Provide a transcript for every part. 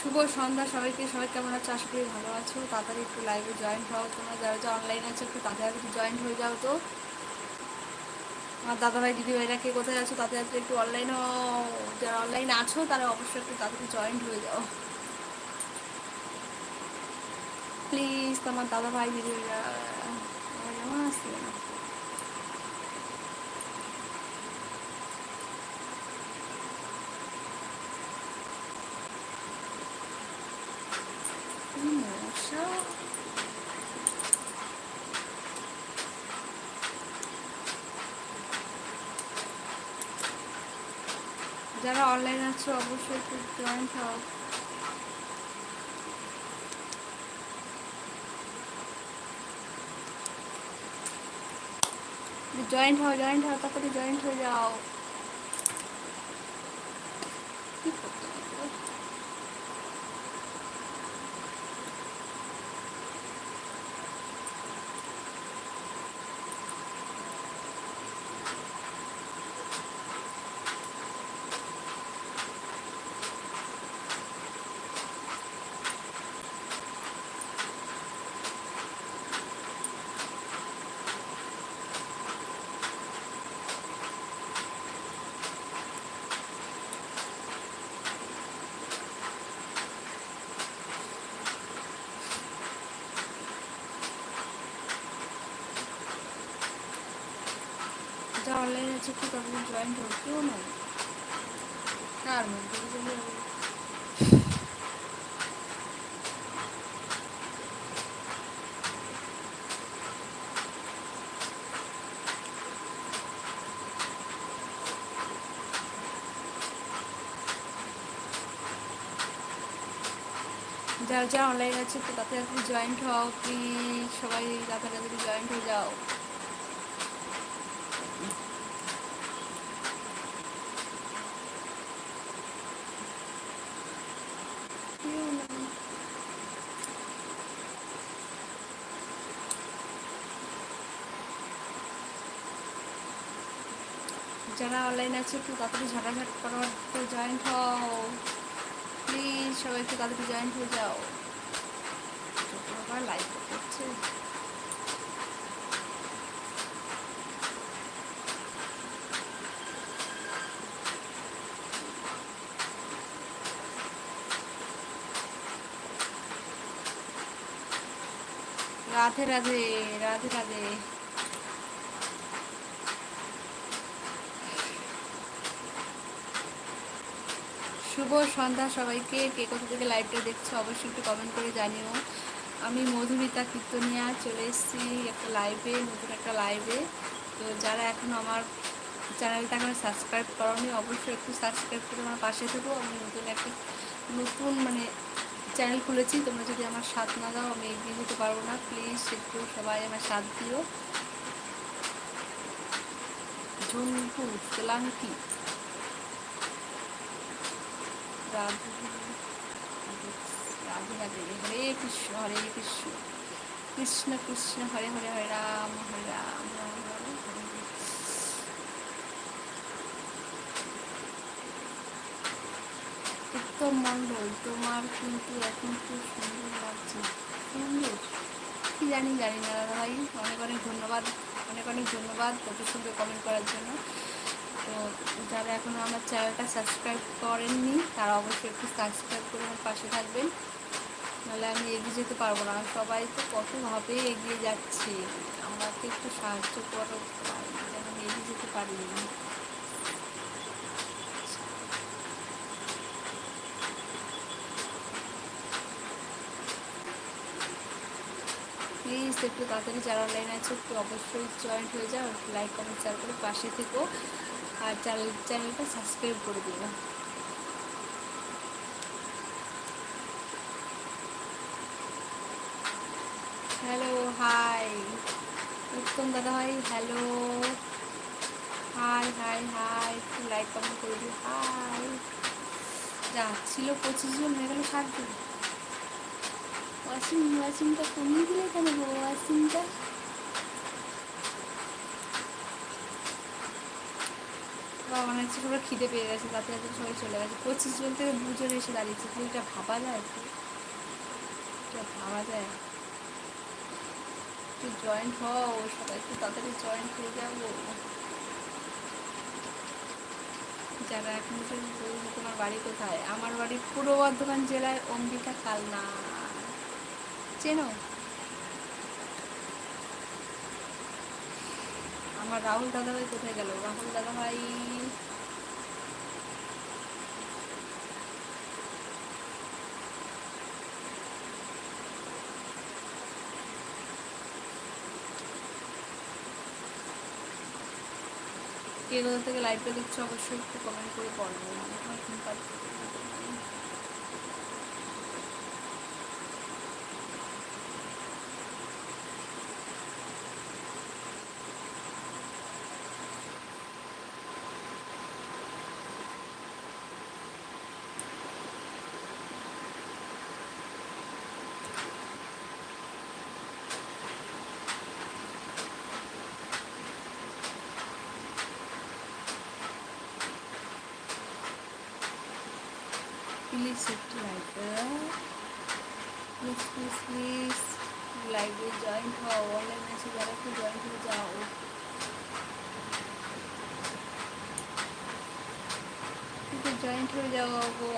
শুভ সন্ধ্যা সবাইকে। সবাই কেমন আছো? আশা করি ভালো আছো। তাড়াতাড়ি একটু লাইভে জয়েন্ট হও তোমরা। যারা যা অনলাইন আছে, একটু তাড়াতাড়ি জয়েন্ট হয়ে যাও তো। আমার দাদাভাই, দিদিভাইরা কে কোথায় আছো? তাদের একটু অনলাইন যারা অনলাইনে আছো, তারা অবশ্যই একটু তাড়াতাড়ি জয়েন্ট হয়ে যাও। প্লিজ তোমার দাদাভাই, দিদিভাইরা কেমন আসছে যারা অনলাইন আছে, অবশ্যই একটু জয়েন্ট হও। জয়েন্ট হও জয়েন্ট হও, তারপরে জয়েন্ট হয়ে যাও। অনলাইন আছে একটু তাদের জয়েন্ট হও কেউ নয় কার মধ্যে যারা অনলাইন আছে, তো আপনি জয়েন্ট হও প্লিজ সবাই তাড়াতাড়ি জয়েন্ট হয়ে যাও কেউ নাই। যারা অনলাইন আছে, একটু তাড়াতাড়ি ঝাঁটাঝাট তো জয়েন্ট হও। প্লিজ সবাই একটু তাড়াতাড়ি জয়েন্ট হয়ে যাও। আবার লাইভ করছে। রাধে রাধে রাধে রাধে। শুভ সন্ধ্যা সবাইকে। কে কোথা থেকে লাইভটা দেখছ অবশ্যই একটু কমেন্ট করে জানিও। আমি মধুমিতা কীর্তনিয়া চলে এসেছি একটা লাইভে নতুন একটা লাইভে তো যারা এখন আমার চ্যানেলটা এখন সাবস্ক্রাইব করনি, অবশ্যই একটু সাবস্ক্রাইব করে আমার পাশে থেকো। আমি নতুন একটা, নতুন মানে চ্যানেল খুলেছি। তোমরা যদি আমার সাথ না দাও, আমি এগিয়ে যেতে পারব না। প্লিজ একটু সবাই আমার সাথ দিও। ঝুমকু তেলাঙ্কি রাধে হরে কৃষ্ণ হরে কৃষ্ণ কৃষ্ণ কৃষ্ণ হরে হরে হরে রাম হরে রাম। উত্তম মণ্ডল তোমার কিন্তু এখন খুব সুন্দর লাগছে সুন্দর কি জানি জানি না ভাই অনেক অনেক ধন্যবাদ অনেক অনেক ধন্যবাদ কত সুন্দর কমেন্ট করার জন্য তো যারা এখনও আমার চ্যানেলটা সাবস্ক্রাইব করেননি, তারা অবশ্যই একটু সাবস্ক্রাইব করে আমার পাশে থাকবেন। নাহলে আমি এগিয়ে যেতে পারব না। সবাই তো কতভাবে এগিয়ে যাচ্ছে। আমাকে একটু সাহায্য করো। যেন আমি এগিয়ে যেতে পারি। প্লিজ একটু তাড়াতাড়ি যারা অনলাইন আছে, একটু অবশ্যই জয়েন্ট হয়ে যাও। লাইক কমেন্ট শেয়ার করে পাশে থেকো। আর চ্যানেল চ্যানেলটা সাবস্ক্রাইব করে দিও। হ্যালো হাই উত্তম দাদা ভাই হ্যালো হাই হাই হাই একটু লাইক কমেন্ট করে দিও। হাই যা, ছিল পঁচিশ জন, হয়ে গেল ষাট জন। ওয়াশিং ওয়াশিংটা কমিয়ে দিলে কেন গো? ওয়াশিংটা বা মনে হচ্ছে সবাই খিদে পেয়ে গেছে, তাতে তাতে সবাই চলে গেছে। পঁচিশ জন থেকে দুজন এসে দাঁড়িয়েছে এটা ভাবা যায় এটা ভাবা যায়? একটু জয়েন্ট হও, সবাই একটু তাড়াতাড়ি জয়েন্ট হয়ে যাব যারা এখন তোমার বাড়ি কোথায়? আমার বাড়ি পূর্ব বর্ধমান জেলায় অম্বিকা কালনা। চেনো? আমার রাহুল দাদাভাই কোথায় গেল? রাহুল দাদাভাই কে কোথা থেকে লাইভটা দেখছ অবশ্যই একটু কমেন্ট করে আমার একটু লাইক প্লিজ প্লিজ প্লিজ লাইভে জয়েন হও অনলাইন আছে যারা একটু জয়েন হয়ে যাও একটু জয়েন্ট হয়ে যাও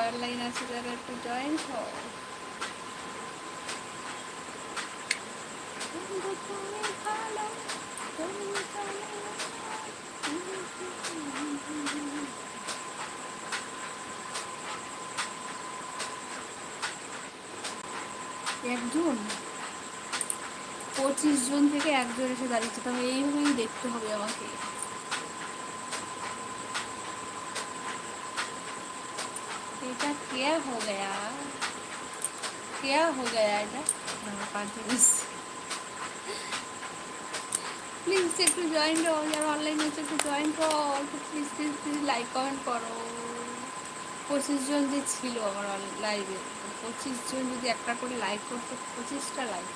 অনলাইন আছে যারা একটু জয়েন্ট হও ভালো একজন? পঁচিশ জন থেকে একজন এসে দাঁড়িয়েছে তবে এইভাবেই দেখতে হবে আমাকে। এটা কে হো গয়া? কে হো গয়া এটা? পাঁচজন প্লিজ একটু জয়েন হও যারা অনলাইন হচ্ছে একটু জয়েন একটু please please please like comment করো। পঁচিশ জন যে ছিল আমার লাইভে পঁচিশ জন যদি একটা করে লাইক করতো, পঁচিশটা লাইক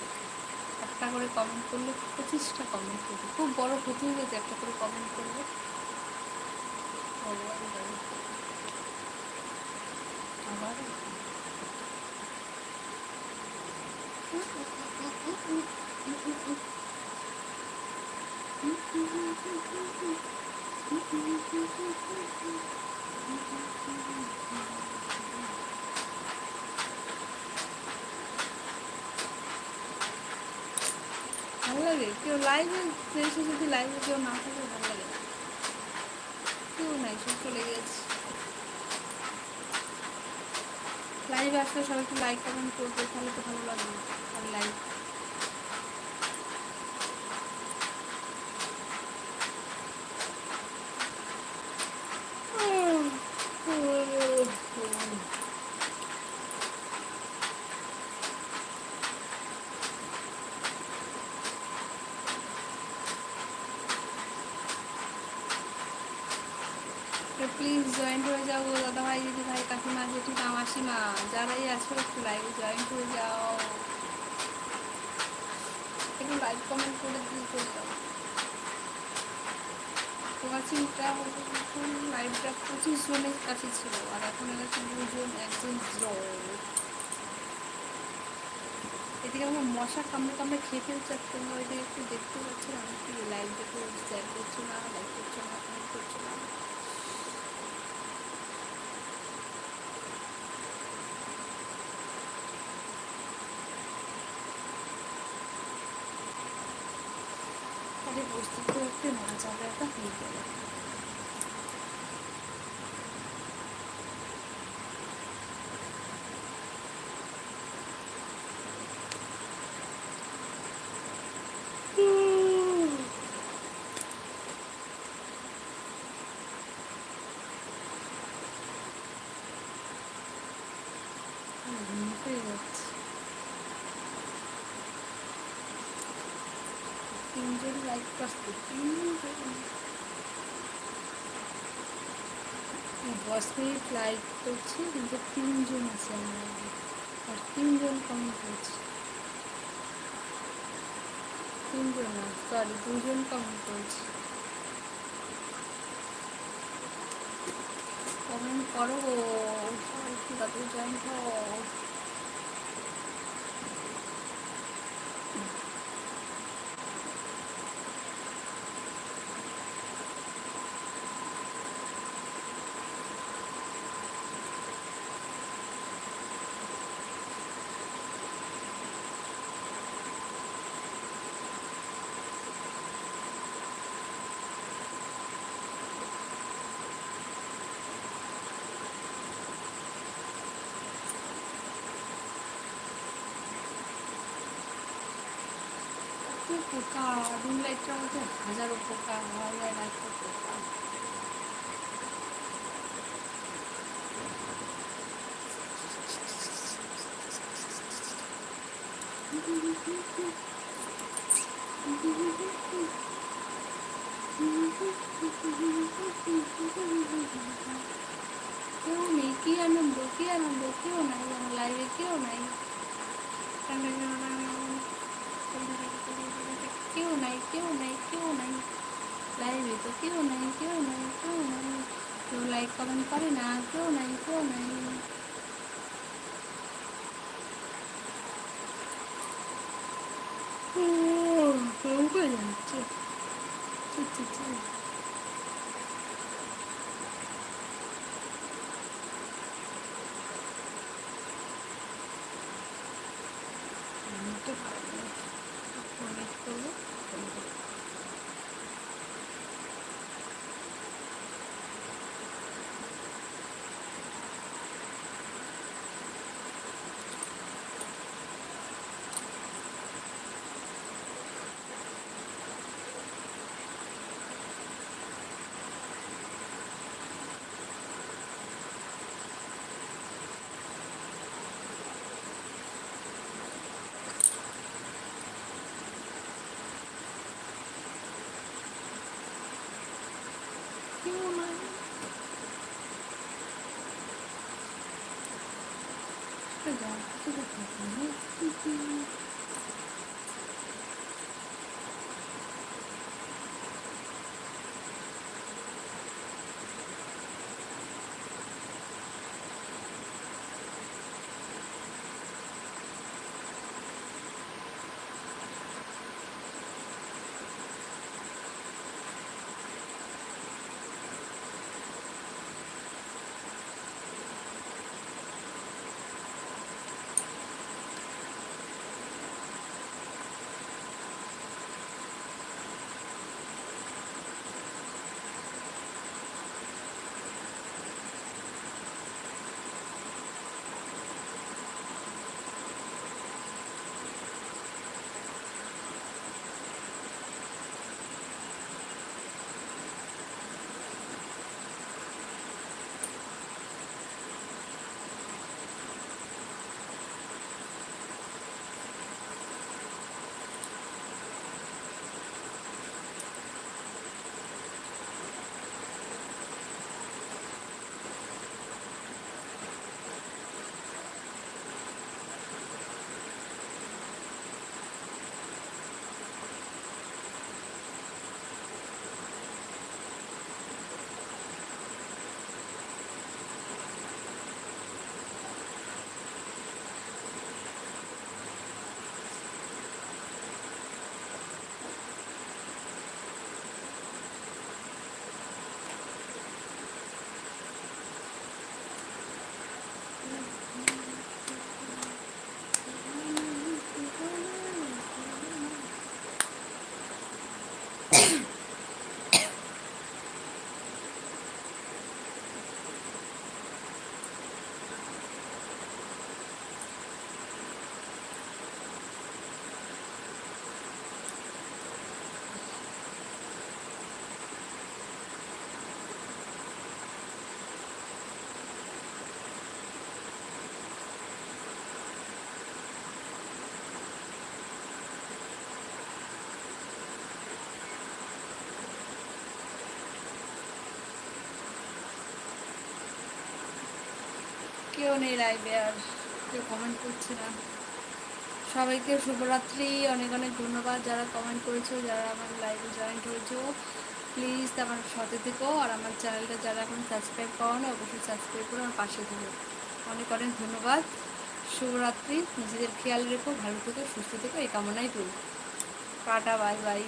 একটা করে কমেন্ট করলে পঁচিশটা কমেন্ট করবে খুব বড় ক্ষতি হয়ে গেছে একটা করে কমেন্ট করবে আবার ভালো লাগে? কেউ লাইভে এসে যদি লাইভে কেউ না থাকে, ভালো লাগে কেউ নাই, সব চলে গেছে লাইভে আসলে সবাই একটু লাইক কমেন্ট করবে, তাহলে তো ভালো লাগবে আর লাইভ প্লিজ জয়েন্ট হয়ে যাও দাদা ভাই দিদি ভাই কাকিমা মাসিমা যারাই আছো একটু লাইভে জয়েন্ট হয়ে যাও। একটু কমেন্ট করে পঁচিশ জনের ছিল, আর এখন দুজন, একজন এদিকে আমার মশা কামড়ে কামড়ে খেয়ে ফেলছে ওইদিকে একটু দেখতে পাচ্ছি না, আমি কি শেয়ার করছ না লাইক করছ না করছ না। আরে বসতে তো একটু মজা ব্যাপার হয়ে গেল হয়ে তিনজন লাইক করছে তিনজন। লাইক করছি, কিন্তু তিনজন আছে আমার আর তিনজন কমেন্ট করছে। তিনজন সরি দুজন কমেন্ট করছে। করো গো সবাই জয়েন হও পোকা রুম লাইটটার মধ্যে হাজারো পোকা হাজার একটা পোকা কেউ নেই কি আনন্দ কি আনন্দ কেউ নাই আমার লাইভে কেউ নাই কেউ নাই কেউ নাই কেউ নাই লাইভে তো কেউ নাই কেউ নাই কেউ নাই কেউ লাইক কমেন্ট করে না কেউ নাই কেউ নাই যাচ্ছে তো কেউ নেই লাইভে আর কেউ কমেন্ট করছে না। সবাইকে শুভরাত্রি, অনেক অনেক ধন্যবাদ যারা কমেন্ট করেছ, যারা আমার লাইভে জয়েন হয়েছো। প্লিজ আমার সাথে থেকো আর আমার চ্যানেলটা যারা এখন সাবস্ক্রাইব করো না অবশ্যই সাবস্ক্রাইব করে আমার পাশে থেকো। অনেক অনেক ধন্যবাদ। শুভরাত্রি। নিজেদের খেয়াল রেখো, ভালো থেকো, সুস্থ থেকো, এই কামনাই করি। Tata bye bye